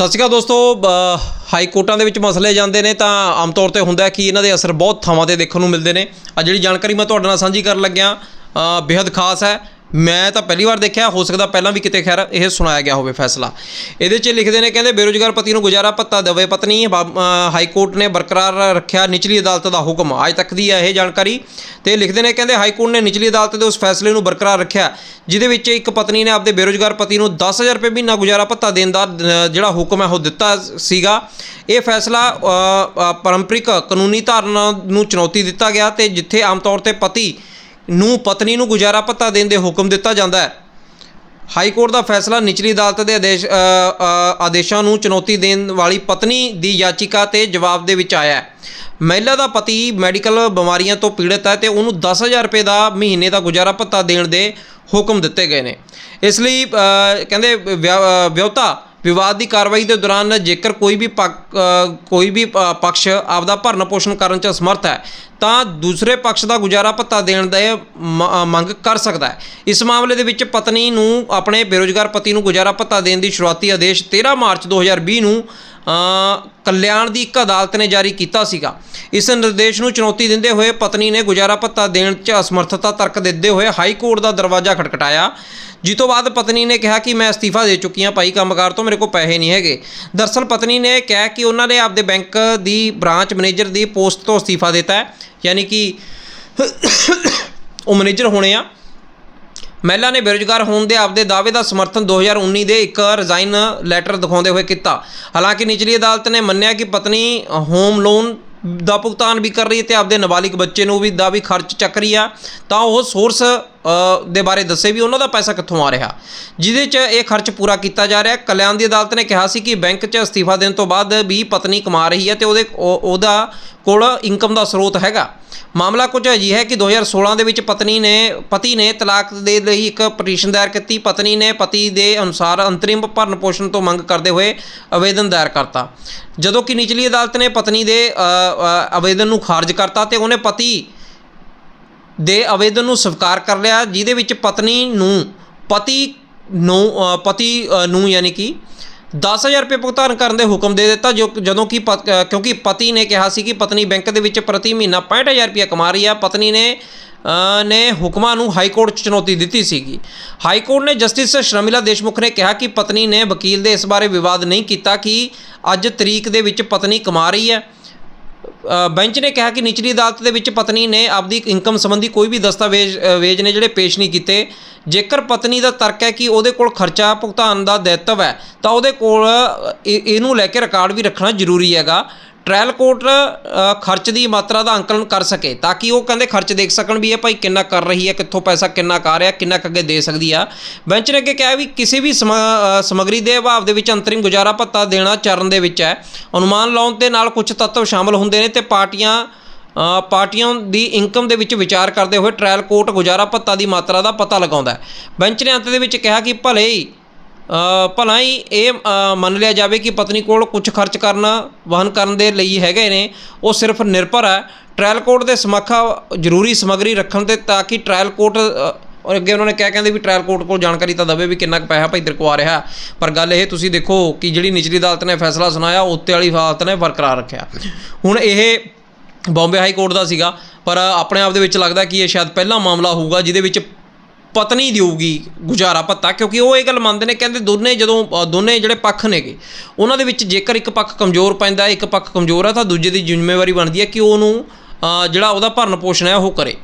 ਸਤਿ ਸ਼੍ਰੀ ਅਕਾਲ ਦੋਸਤੋ ਹਾਈ ਕੋਰਟਾਂ ਦੇ ਵਿੱਚ ਮਸਲੇ ਜਾਂਦੇ ਨੇ ਤਾਂ ਆਮ ਤੌਰ ਤੇ ਹੁੰਦਾ ਕਿ ਇਹਨਾਂ ਦੇ ਅਸਰ ਬਹੁਤ ਥਾਵਾਂ ਤੇ ਦੇਖਣ ਨੂੰ ਮਿਲਦੇ ਨੇ। ਆ ਜਿਹੜੀ ਜਾਣਕਾਰੀ ਮੈਂ ਤੁਹਾਡੇ ਨਾਲ ਸਾਂਝੀ ਕਰਨ ਲੱਗਿਆ ਅ, ਬੇहद ਖਾਸ ਹੈ। ਮੈਂ ਤਾਂ ਪਹਿਲੀ ਵਾਰ ਦੇਖਿਆ, ਹੋ ਸਕਦਾ ਪਹਿਲਾਂ ਵੀ ਕਿਤੇ ਖੈਰ ਇਹ ਸੁਣਾਇਆ ਗਿਆ ਹੋਵੇ ਫੈਸਲਾ। ਇਹਦੇ 'ਚ ਲਿਖਦੇ ਨੇ, ਕਹਿੰਦੇ ਬੇਰੁਜ਼ਗਾਰ ਪਤੀ ਨੂੰ ਗੁਜ਼ਾਰਾ ਭੱਤਾ ਦੇਵੇ ਪਤਨੀ ਬਾਬ- ਹਾਈ ਕੋਰਟ ਨੇ ਬਰਕਰਾਰ ਰੱਖਿਆ ਨਿਚਲੀ ਅਦਾਲਤ ਦਾ ਹੁਕਮ। ਅੱਜ ਤੱਕ ਦੀ ਹੈ ਇਹ ਜਾਣਕਾਰੀ। ਤੇ ਲਿਖਦੇ ਨੇ, ਕਹਿੰਦੇ ਹਾਈ ਕੋਰਟ ਨੇ ਨਿਚਲੀ ਅਦਾਲਤ ਦੇ ਉਸ ਫੈਸਲੇ ਨੂੰ ਬਰਕਰਾਰ ਰੱਖਿਆ, ਜਿਹਦੇ ਵਿੱਚ ਇੱਕ ਪਤਨੀ ਨੇ ਆਪਦੇ ਬੇਰੁਜ਼ਗਾਰ ਪਤੀ ਨੂੰ 10000 ਰੁਪਏ ਮਹੀਨਾ ਗੁਜ਼ਾਰਾ ਭੱਤਾ ਦੇਣ ਦਾ ਜਿਹੜਾ ਹੁਕਮ ਹੈ ਉਹ ਦਿੱਤਾ ਸੀਗਾ। ਇਹ ਫੈਸਲਾ ਪਰੰਪਰਿਕ ਕਾਨੂੰਨੀ ਧਾਰਨਾ ਨੂੰ ਚੁਣੌਤੀ ਦਿੱਤਾ ਗਿਆ ਤੇ ਜਿੱਥੇ ਆਮ ਤੌਰ ਤੇ ਪਤੀ ਨੂੰ ਪਤਨੀ ਨੂੰ ਗੁਜ਼ਾਰਾ ਭੱਤਾ ਦੇਣ ਦੇ ਹੁਕਮ ਦਿੱਤਾ ਜਾਂਦਾ ਹੈ। ਹਾਈ ਕੋਰਟ ਦਾ ਫੈਸਲਾ ਨਿਚਲੀ ਅਦਾਲਤ ਦੇ ਆਦੇਸ਼ ਆਦੇਸ਼ਾਂ ਨੂੰ ਚੁਣੌਤੀ ਦੇਣ ਵਾਲੀ ਪਤਨੀ ਦੀ ਯਾਚਿਕਾ ਤੇ ਜਵਾਬ ਦੇ ਵਿੱਚ ਆਇਆ ਹੈ। ਮਹਿਲਾ ਦਾ ਪਤੀ ਮੈਡੀਕਲ ਬਿਮਾਰੀਆਂ ਤੋਂ ਪੀੜਤ ਹੈ ਤੇ ਉਹਨੂੰ 10000 ਰੁਪਏ ਦਾ ਮਹੀਨੇ ਦਾ ਗੁਜ਼ਾਰਾ ਭੱਤਾ ਦੇਣ ਦੇ ਹੁਕਮ ਦਿੱਤੇ ਗਏ ਨੇ। ਇਸ ਲਈ ਕਹਿੰਦੇ ਵਿਆ- ਅ, ਵਿਵਾਦ ਦੀ ਕਾਰਵਾਈ ਦੇ ਦੌਰਾਨ ਜੇਕਰ ਕੋਈ ਵੀ ਪੱਕ- ਕੋਈ ਵੀ ਪਕਸ਼ ਆਪਦਾ ਭਰਨ ਪੋਸ਼ਣ ਕਰਨ ਚ ਅਸਮਰਥ ਹੈ, ਤਾਂ ਦੂਸਰੇ ਪਕਸ਼ ਦਾ ਗੁਜ਼ਾਰਾ ਭੱਤਾ ਦੇਣ ਦਾ ਮੰਗ ਕਰ ਸਕਦਾ ਹੈ। ਇਸ ਮਾਮਲੇ ਦੇ ਵਿੱਚ ਪਤਨੀ ਨੂੰ ਆਪਣੇ ਬੇਰੁਜ਼ਗਾਰ ਪਤੀ ਨੂੰ ਗੁਜ਼ਾਰਾ ਭੱਤਾ ਦੇਣ ਦੀ ਸ਼ੁਰੂਆਤੀ ਆਦੇਸ਼ 13 ਮਾਰਚ 2020 ਨੂੰ ਕਲਿਆਣ ਦੀ ਇੱਕ ਅਦਾਲਤ ਨੇ ਜਾਰੀ ਕੀਤਾ ਸੀਗਾ। ਇਸ ਨਿਰਦੇਸ਼ ਨੂੰ ਚੁਣੌਤੀ ਦਿੰਦੇ ਹੋਏ ਪਤਨੀ ਨੇ ਗੁਜ਼ਾਰਾ ਭੱਤਾ ਦੇਣ 'ਚ ਅਸਮਰਥਤਾ ਤਰਕ ਦਿੰਦੇ ਹੋਏ ਹਾਈ ਕੋਰਟ ਦਾ ਦਰਵਾਜ਼ਾ ਖਟਖਟਾਇਆ। ਜਿਸ ਤੋਂ ਬਾਅਦ ਪਤਨੀ ਨੇ ਕਿਹਾ ਕਿ ਮੈਂ ਅਸਤੀਫਾ ਦੇ ਚੁੱਕੀ ਹਾਂ, ਭਾਈ ਕੰਮਕਾਰ ਤੋਂ ਮੇਰੇ ਕੋਲ ਪੈਸੇ ਨਹੀਂ ਹੈਗੇ। ਦਰਸਲ ਪਤਨੀ ਨੇ ਕਿਹਾ ਕਿ ਉਹਨਾਂ ਨੇ ਆਪਦੇ ਬੈਂਕ ਦੀ ਬ੍ਰਾਂਚ ਮੈਨੇਜਰ ਦੀ ਪੋਸਟ ਤੋਂ ਅਸਤੀਫਾ ਦਿੱਤਾ ਹੈ, ਯਾਨੀ ਕਿ ਉਹ ਮੈਨੇਜਰ ਹੋਣੇ ਆ। ਮਹਿਲਾ ਨੇ ਬੇਰੁਜ਼ਗਾਰ ਹੋਣ ਦੇ ਆਪਦੇ ਦਾਅਵੇ ਦਾ ਸਮਰਥਨ 2019 ਦੇ ਇੱਕ ਰਿਜ਼ਾਈਨ ਲੈਟਰ ਦਿਖਾਉਂਦੇ ਹੋਏ ਕੀਤਾ। ਹਾਲਾਂਕਿ ਨਿਚਲੀ ਅਦਾਲਤ ਨੇ ਮੰਨਿਆ ਕਿ ਪਤਨੀ ਹੋਮ ਲੋਨ ਦਾ ਭੁਗਤਾਨ ਵੀ ਕਰ ਰਹੀ ਹੈ ਤੇ ਆਪਦੇ ਨਾਬਾਲਿਗ ਬੱਚੇ ਨੂੰ ਵੀ ਦਾ ਵੀ ਖਰਚ ਚੱਕ ਰਹੀ ਆ। ਤਾਂ ਉਹ ਸੋਰਸ ਦੇ ਬਾਰੇ ਦੱਸੇ ਵੀ ਉਹਨਾਂ ਦਾ ਪੈਸਾ ਕਿੱਥੋਂ ਆ ਰਿਹਾ। ਜਿਹਦੇ 'ਚ ਇਹ ਖਰਚ ਪੂਰਾ ਕੀਤਾ ਜਾ ਰਿਹਾ। ਕਲਿਆਣ ਦੀ ਅਦਾਲਤ ਨੇ ਕਿਹਾ ਸੀ ਕਿ ਬੈਂਕ 'ਚ ਅਸਤੀਫਾ ਦੇਣ ਤੋਂ ਬਾਅਦ ਵੀ ਪਤਨੀ ਕਮਾ ਰਹੀ ਹੈ ਤੇ ਉਹਦੇ, ਉਹ- ਉਹਦਾ ਕੋਲ ਇਨਕਮ ਦਾ ਸਰੋਤ ਹੈਗਾ। ਮਾਮਲਾ ਕੁਝ ਅਜਿਹਾ ਹੈ ਕਿ 2016 ਦੇ ਵਿੱਚ ਪਤਨੀ ਨੇ, ਪਤੀ ਨੇ ਤਲਾਕ ਦੇ ਲਈ ਇੱਕ ਪਟੀਸ਼ਨ ਦਾਇਰ ਕੀਤੀ। ਪਤਨੀ ਨੇ ਪਤੀ ਦੇ ਅਨੁਸਾਰ ਅੰਤਰਿਮ ਭਰਨ ਪੋਸ਼ਣ ਤੋਂ ਮੰਗ ਕਰਦੇ ਹੋਏ ਆਵੇਦਨ ਦਾਇਰ ਕਰਤਾ। ਜਦੋਂ ਕਿ ਨਿਚਲੀ ਅਦਾਲਤ ਨੇ ਪਤਨੀ ਦੇ ਆਵੇਦਨ ਨੂੰ ਖਾਰਜ ਕਰਤਾ ਤੇ ਉਹਨੇ ਪਤੀ ਦੇ ਆਵੇਦਨ ਨੂੰ ਸਵੀਕਾਰ ਕਰ ਲਿਆ, ਜਿਹਦੇ ਵਿੱਚ ਪਤਨੀ ਨੂੰ, ਪਤੀ ਨੂੰ ਪਤੀ ਨੂੰ ਯਾਨੀ ਕਿ 10000 ਰੁਪਏ ਭੁਗਤਾਨ ਕਰਨ ਦੇ ਹੁਕਮ ਦੇ ਦਿੱਤਾ, ਜੋ ਜਦੋਂ ਕਿ ਪਤ- ਕਿਉਂਕਿ ਪਤੀ ਨੇ ਕਿਹਾ ਸੀ ਕਿ ਪਤਨੀ ਬੈਂਕ ਦੇ ਵਿੱਚ ਪ੍ਰਤੀ ਮਹੀਨਾ 65000 ਰੁਪਏ ਕਮਾ ਰਹੀ ਹੈ ਪਤਨੀ ਨੇ ਨੇ ਹੁਕਮਾਂ ਨੂੰ ਹਾਈ ਕੋਰਟ 'ਚ ਚੁਣੌਤੀ ਦਿੱਤੀ ਸੀਗੀ। ਹਾਈ ਕੋਰਟ ਨੇ ਜਸਟਿਸ ਸ਼ਰਮਿਲਾ ਦੇਸ਼ਮੁਖ ਨੇ ਕਿਹਾ ਕਿ ਪਤਨੀ ਨੇ ਵਕੀਲ ਦੇ ਇਸ ਬਾਰੇ ਵਿਵਾਦ ਨਹੀਂ ਕੀਤਾ ਕਿ ਅੱਜ ਤਰੀਕ ਦੇ ਵਿੱਚ ਪਤਨੀ ਕਮਾ ਰਹੀ ਹੈ। ਬੈਂਚ ਨੇ ਕਿਹਾ ਕਿ ਨਿਚਲੀ ਅਦਾਲਤ ਦੇ ਵਿੱਚ ਪਤਨੀ ਨੇ ਆਪਦੀ ਇਨਕਮ ਸੰਬੰਧੀ ਕੋਈ ਵੀ ਦਸਤਾਵੇਜ਼ ਵੇਜ਼ ਨੇ ਜਿਹੜੇ ਪੇਸ਼ ਨਹੀਂ ਕੀਤੇ। ਜੇਕਰ ਪਤਨੀ ਦਾ ਤਰਕ ਹੈ ਕਿ ਉਹਦੇ ਕੋਲ ਖਰਚਾ ਭੁਗਤਾਨ ਦਾ ਦਾਇਤਵ ਹੈ, ਤਾਂ ਉਹਦੇ ਕੋਲ ਇਹ- ਇਹਨੂੰ ਲੈ ਕੇ ਰਿਕਾਰਡ ਵੀ ਰੱਖਣਾ ਜ਼ਰੂਰੀ ਹੈਗਾ। ਟ੍ਰਾਇਲ ਕੋਰਟ ਖਰਚ ਦੀ ਮਾਤਰਾ ਦਾ ਅੰਕਲਨ ਕਰ ਸਕੇ ਤਾਂ ਕਿ ਉਹ ਕਹਿੰਦੇ ਖਰਚ ਦੇਖ ਸਕਣ ਵੀ ਇਹ ਭਾਈ ਕਿੰਨਾ ਕਰ ਰਹੀ ਹੈ, ਕਿੱਥੋਂ ਪੈਸਾ ਕਿੰਨਾ ਕਰ ਰਿਹਾ, ਕਿੰਨਾ ਕੁ ਅੱਗੇ ਦੇ ਸਕਦੀ ਆ। ਬੈਂਚ ਨੇ ਅੱਗੇ ਕਿਹਾ ਵੀ ਕਿਸੇ ਵੀ ਸਮਾ- ਸਮੱਗਰੀ ਦੇ ਅਭਾਵ ਦੇ ਵਿੱਚ ਅੰਤਰਿਮ ਗੁਜ਼ਾਰਾ ਭੱਤਾ ਦੇਣਾ ਚਰਨ ਦੇ ਵਿੱਚ ਹੈ। ਅਨੁਮਾਨ ਲਾਉਣ ਦੇ ਨਾਲ ਕੁਝ ਤੱਤਵ ਸ਼ਾਮਲ ਹੁੰਦੇ ਨੇ ਤੇ ਪਾਰਟੀਆਂ ਪਾਰਟੀਆਂ ਦੀ ਇਨਕਮ ਦੇ ਵਿੱਚ ਵਿਚਾਰ ਕਰਦੇ ਹੋਏ ਟ੍ਰਾਇਲ ਕੋਰਟ ਗੁਜ਼ਾਰਾ ਭੱਤਾ ਦੀ ਮਾਤਰਾ ਦਾ ਪਤਾ ਲਗਾਉਂਦਾ ਹੈ। ਬੈਂਚ ਨੇ ਅੰਤ ਦੇ ਵਿੱਚ ਕਿਹਾ ਕਿ ਭਲੇ ਹੀ ਭਲਾ ਹੀ ਇਹ ਮੰਨ ਲਿਆ ਜਾਵੇ ਕਿ ਪਤਨੀ ਕੋਲ ਕੁਝ ਖਰਚ ਕਰਨਾ, ਵਹਨ ਕਰਨ ਦੇ ਲਈ ਹੈਗੇ ਨੇ, ਉਹ ਸਿਰਫ ਨਿਰਭਰ ਹੈ। ਟ੍ਰਾਇਲ ਕੋਰਟ ਦੇ ਸਮੱਖਾ ਜ਼ਰੂਰੀ ਸਮੱਗਰੀ ਰੱਖਣ ਤੇ ਤਾਂ ਕਿ ਟ੍ਰਾਇਲ ਕੋਰਟ ਔਰ ਅੱਗੇ ਉਹਨਾਂ ਨੇ ਕਹਿ ਕਹਿੰਦੇ ਵੀ ਟ੍ਰਾਇਲ ਕੋਰਟ ਕੋਲ ਜਾਣਕਾਰੀ ਤਾਂ ਦਵੇ ਵੀ ਕਿੰਨਾ ਕੁ ਪੈਸਾ ਭਾਈ ਤੇਰੇ ਕੋਲ ਆ ਰਿਹਾ। ਪਰ ਗੱਲ ਇਹ, ਤੁਸੀਂ ਦੇਖੋ ਕਿ ਜਿਹੜੀ ਨਿਚਲੀ ਅਦਾਲਤ ਨੇ ਫੈਸਲਾ ਸੁਣਾਇਆ, ਉੱਤੇ ਵਾਲੀ ਹਾਲਤ ਨੇ ਬਰਕਰਾਰ ਰੱਖਿਆ। ਹੁਣ ਇਹ ਬੰਬੇ ਹਾਈ ਕੋਰਟ ਦਾ ਸੀਗਾ, ਪਰ ਆਪਣੇ ਆਪ ਦੇ ਵਿੱਚ ਲੱਗਦਾ ਕਿ ਇਹ ਸ਼ਾਇਦ ਪਹਿਲਾ ਮਾਮਲਾ ਹੋਊਗਾ, ਜਿਹਦੇ ਵਿੱਚ ਪਤਨੀ ਦੇਊਗੀ ਗੁਜ਼ਾਰਾ ਭੱਤਾ, ਕਿਉਂਕਿ ਉਹ ਇਹ ਗੱਲ ਮੰਨਦੇ ਨੇ, ਕਹਿੰਦੇ ਦੋਨੇ ਜਦੋਂ ਦੋਨੇ ਜਿਹੜੇ ਪੱਖ ਨੇਗੇ, ਉਹਨਾਂ ਦੇ ਵਿੱਚ ਜੇਕਰ ਇੱਕ ਪੱਖ ਕਮਜ਼ੋਰ ਪੈਂਦਾ ਇੱਕ ਪੱਖ ਕਮਜ਼ੋਰ ਆ ਤਾਂ ਦੂਜੇ ਦੀ ਜ਼ਿੰਮੇਵਾਰੀ ਬਣਦੀ ਹੈ ਕਿ ਉਹਨੂੰ ਜਿਹੜਾ ਉਹਦਾ ਭਰਨ ਪੋਸ਼ਣ ਹੈ, ਉਹ ਕਰੇ।